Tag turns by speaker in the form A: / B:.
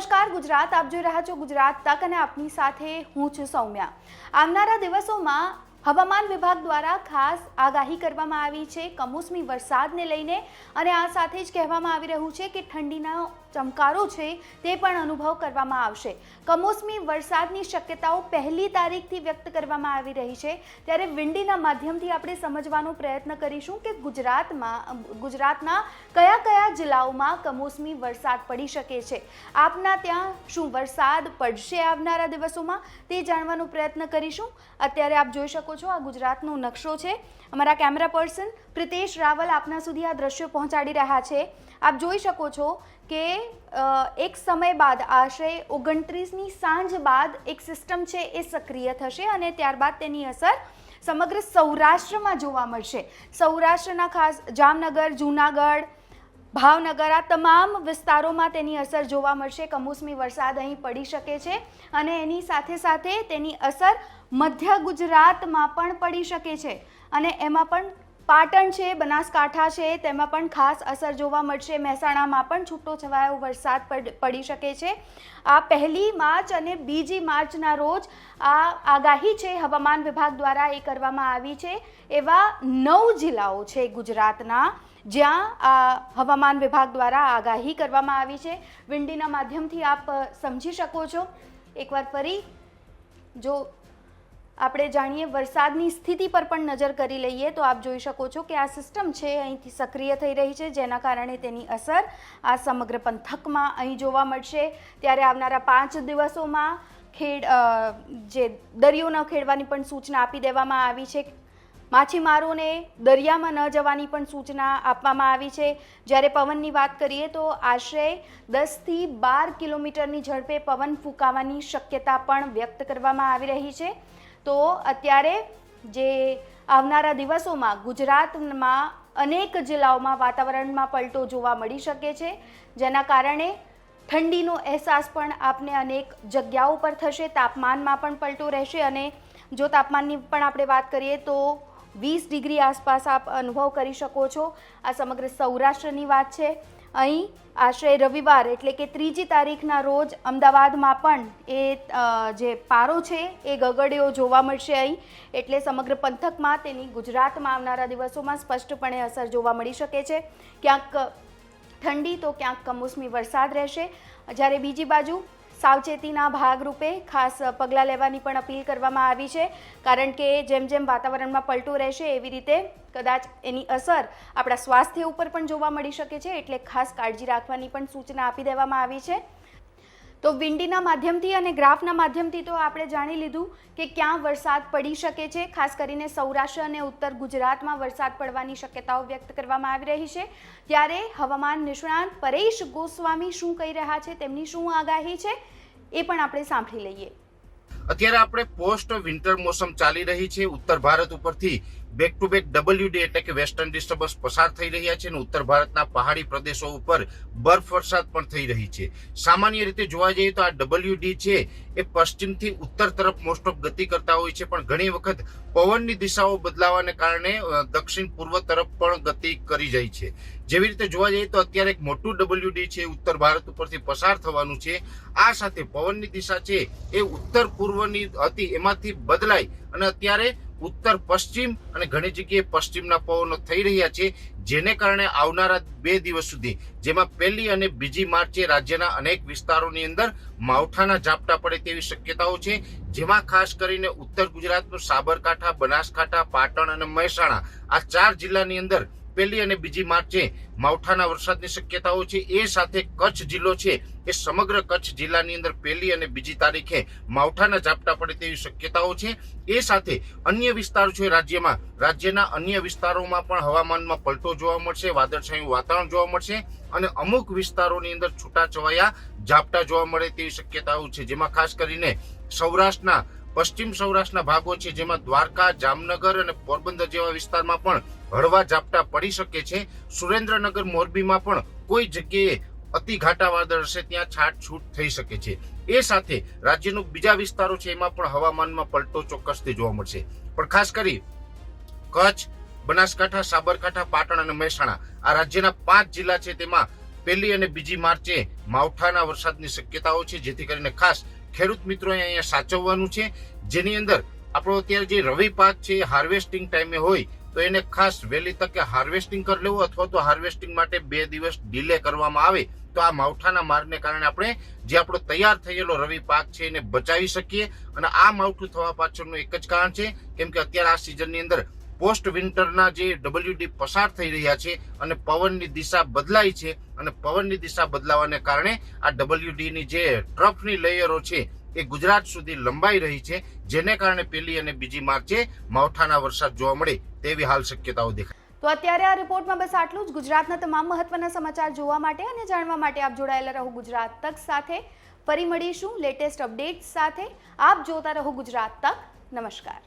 A: નમસ્કાર, ગુજરાત આપ જોઈ રહ્યા છો ગુજરાત તક અને આપની સાથે હું છું સૌમ્યા. આવનારા દિવસોમાં હવામાન વિભાગ દ્વારા ખાસ આગાહી કરવામાં આવી છે. કમોસમી વરસાદને લઈને અને આ સાથે જ કહેવામાં આવી રહ્યું છે કે ઠંડીનો ચમકારો છે તે પણ અનુભવ કરવામાં આવશે. કમોસમી વરસાદની શક્યતાઓ પહેલી તારીખથી વ્યક્ત કરવામાં આવી રહી છે. ત્યારે વિંડીના માધ્યમથી આપણે સમજવાનો પ્રયત્ન કરીશું કે ગુજરાતમાં, ગુજરાતના કયા કયા જિલ્લાઓમાં કમોસમી વરસાદ પડી શકે છે. આપના ત્યાં શું વરસાદ પડશે આવનારા દિવસોમાં તે જાણવાનો પ્રયત્ન કરીશું. અત્યારે આપ જોઈ શકો છો આ ગુજરાતનો નકશો છે. અમારા કેમેરા પર્સન પ્રિતેશ રાવલ આપના સુધી આ દ્રશ્યો પહોંચાડી રહ્યા છે. આપ જોઈ શકો છો કે એક સમય બાદ આશરે ઓગણત્રીસની સાંજ બાદ એક સિસ્ટમ છે એ સક્રિય થશે અને ત્યારબાદ તેની અસર સમગ્ર સૌરાષ્ટ્રમાં જોવા મળશે. સૌરાષ્ટ્રના ખાસ જામનગર, જૂનાગઢ, ભાવનગર, આ તમામ વિસ્તારોમાં તેની અસર જોવા મળશે. કમોસમી વરસાદ અહીં પડી શકે છે અને એની સાથે સાથે તેની અસર મધ્ય ગુજરાતમાં પણ પડી શકે છે. અને એમાં પણ પાટણ છે, બનાસકાંઠા છે, તેમાં પણ ખાસ અસર જોવા મળશે. મહેસાણામાં પણ છૂટો છવાયો વરસાદ પડ- શકે છે. આ પહેલી માર્ચ અને બીજી માર્ચના રોજ આ આગાહી છે, હવામાન વિભાગ દ્વારા એ કરવામાં આવી છે. એવા નવ જિલ્લાઓ છે ગુજરાતના જ્યાં આ હવામાન વિભાગ દ્વારા આગાહી કરવામાં આવી છે. વિંડીના માધ્યમથી આપ સમજી શકો છો. એકવાર ફરી જો આપણે જાણીએ વરસાદની સ્થિતિ પર પણ નજર કરી લઈએ તો આપ જોઈ શકો છો કે આ સિસ્ટમ છે અહીંથી સક્રિય થઈ રહી છે, જેના કારણે તેની અસર આ સમગ્ર પંથકમાં અહીં જોવા મળશે. ત્યારે આવનારા પાંચ દિવસોમાં ખેડ જે દરિયો ન ખેડવાની પણ સૂચના આપી દેવામાં આવી છે. માછીમારોને દરિયામાં ન જવાની પણ સૂચના આપવામાં આવી છે. જ્યારે પવનની વાત કરીએ તો આશરે દસથી બાર કિલોમીટરની ઝડપે પવન ફૂંકાવાની શક્યતા પણ વ્યક્ત કરવામાં આવી રહી છે. તો અત્યારે જે આવનારા દિવસોમાં ગુજરાતમાં અનેક જિલ્લાઓમાં વાતાવરણમાં પલટો જોવા મળી શકે છે, જેના કારણે ઠંડીનો અહેસાસ પણ આપને અનેક જગ્યાઓ પર થશે, તાપમાનમાં પણ પલટો રહેશે અને જો તાપમાનની પણ આપણે વાત કરીએ તો વીસ ડિગ્રી આસપાસ આપ અનુભવ કરી શકો છો. આ સમગ્ર સૌરાષ્ટ્રની વાત છે. અહીં આશરે રવિવાર એટલે કે ત્રીજી તારીખના રોજ અમદાવાદમાં પણ એ જે પારો છે એ ગગડ્યો જોવા મળશે અહીં. એટલે સમગ્ર પંથકમાં તેની ગુજરાતમાં આવનારા દિવસોમાં સ્પષ્ટપણે અસર જોવા મળી શકે છે. ક્યાંક ઠંડી તો ક્યાંક કમોસમી વરસાદ રહેશે. જ્યારે બીજી બાજુ સાવચેતીના ભાગરૂપે ખાસ પગલાં લેવાની પણ અપીલ કરવામાં આવી છે. કારણ કે જેમ જેમ વાતાવરણમાં પલટો રહેશે એવી રીતે કદાચ એની અસર આપણા સ્વાસ્થ્ય ઉપર પણ જોવા મળી શકે છે. એટલે ખાસ કાળજી રાખવાની પણ સૂચના આપી દેવામાં આવી છે. તો વિંડીના માધ્યમથી અને ગ્રાફના માધ્યમથી તો આપણે જાણી લીધું કે ક્યાં વરસાદ પડી શકે છે. ખાસ કરીને સૌરાષ્ટ્ર અને ઉત્તર ગુજરાતમાં વરસાદ પડવાની શક્યતાઓ વ્યક્ત કરવામાં આવી રહી છે. ત્યારે હવામાન નિષ્ણાંત પરેશ ગોસ્વામી શું કહી રહ્યા છે, તેમની શું આગાહી છે, એ પણ આપણે સાંભળી લઈએ.
B: અત્યારે આપણે પોસ્ટ વિન્ટર મોસમ ચાલી રહી છે. ઉત્તર ભારત ઉપરથી back to back W D એટલે કે વેસ્ટર્ન ડિસ્ટર્બન્સ પસાર થઈ રહ્યા છે અને ઉત્તર ભારતના પહાડી પ્રદેશો ઉપર બરફ વરસાદ પણ થઈ રહી છે. સામાન્ય રીતે જોવા જઈએ તો આ ડબલ્યુ ડી છે એ પશ્ચિમથી ઉત્તર તરફ મોસ્ટ ઓફ ગતિ કરતા હોય છે, પણ ઘણી વખત પવનની દિશાઓ બદલાવાને કારણે દક્ષિણ પૂર્વ તરફ પણ ગતિ કરી જાય છે. જેવી રીતે જોવા જઈએ તો અત્યારે એક મોટું ડબલ્યુ ડી છે ઉત્તર ભારત ઉપરથી પસાર થવાનું છે. આ સાથે પવનની દિશા છે એ ઉત્તર પૂર્વની હતી એમાંથી બદલાય અને અત્યારે ઉત્તર, પશ્ચિમ અને ઘણી જગ્યાએ પશ્ચિમના પવનો થઈ રહ્યા છે, જેને કારણે આવનારા બે દિવસ સુધી, જેમાં પહેલી અને બીજી માર્ચે રાજ્યના અનેક વિસ્તારોની અંદર માવઠાના ઝાપટા પડે તેવી શક્યતાઓ છે, જેમાં ખાસ કરીને ઉત્તર ગુજરાતનું સાબરકાંઠા, બનાસકાંઠા, પાટણ અને મહેસાણા, આ ચાર જિલ્લાની અંદર પહેલી અને બીજી માર્ચે માવઠાના વરસાદની શક્યતાઓ છે, એ સાથે કચ્છ જિલ્લો છે, એ સમગ્ર કચ્છ જિલ્લાની અંદર પહેલી અને બીજી તારીખે માવઠાના ઝાપટા પડે તેવી શક્યતાઓ છે. એ સાથે અન્ય વિસ્તારો છે રાજ્યમાં. રાજ્યના અન્ય વિસ્તારોમાં પણ હવામાનમાં પલટો જોવા મળશે, વાદળછાયું વાતાવરણ જોવા મળશે અને અમુક વિસ્તારોની અંદર છૂટાછવાયા ઝાપટા જોવા મળે તેવી શક્યતાઓ છે. જેમાં ખાસ કરીને સૌરાષ્ટ્રના, પશ્ચિમ સૌરાષ્ટ્રના ભાગો છે, જેમાં દ્વારકા, જામનગર અને પોરબંદર જેવા વિસ્તારમાં પણ હળવા ઝાપટા પડી શકે છે. સુરેન્દ્રનગર મોરબીમાં પણ કોઈ જગ્યાએ અતિ ઘાટા વાદળ હશે, ત્યાં છાટછૂટ થઈ શકે છે. એ સાથે રાજ્યનું બીજા વિસ્તારો છે, એમાં પણ હવામાનમાં પલટો ચોક્કસથી જોવા મળશે. પણ ખાસ કરી કચ્છ, બનાસકાંઠા, સાબરકાંઠા, પાટણ અને મહેસાણા, આ રાજ્યના પાંચ જિલ્લા છે, તેમાં પહેલી અને બીજી માર્ચે માવઠાના વરસાદની શક્યતાઓ છે, જેથી કરીને ખાસ ખેડૂત મિત્રોએ અહીંયા સાચવવાનું છે. જેની અંદર આપણો અત્યારે જે રવિ પાક છે હાર્વેસ્ટિંગ ટાઈમે હોય તો એને ખાસ વહેલી તકે હાર્વેસ્ટિંગ કરી લેવું અથવા તો હાર્વેસ્ટિંગ માટે બે દિવસ ડીલે કરવામાં આવે તો આ માવઠાના મારને કારણે આપણે જે આપણો તૈયાર થયેલો રવિ પાક છે એને બચાવી શકીએ. અને આ માવઠું થવા પાછળનું એક જ કારણ છે, કેમ કે અત્યારે આ સિઝનની અંદર પોસ્ટ વિન્ટરના જે ડબલ્યુડી પસાર થઈ રહ્યા છે અને પવનની દિશા બદલાય છે અને પવનની દિશા બદલાવાને કારણે આ ડબલ્યુડીની જે ટ્રફની લેયરો છે એ ગુજરાત સુધી લંબાઈ રહી છે, જેને કારણે પેલી અને બીજી માર્ચે માવઠાના વરસાદ જોવા મળે તેવી હાલ શક્યતાઓ દેખાય.
A: તો અત્યારે આ રિપોર્ટમાં બસ આટલું જ. ગુજરાતના તમામ મહત્વના સમાચાર જોવા માટે અને જાણવા માટે આપ જોડાયેલા રહો ગુજરાત તક સાથે. ફરી મળીશું લેટેસ્ટ અપડેટ્સ સાથે. આપ જોતા રહો ગુજરાત તક. નમસ્કાર.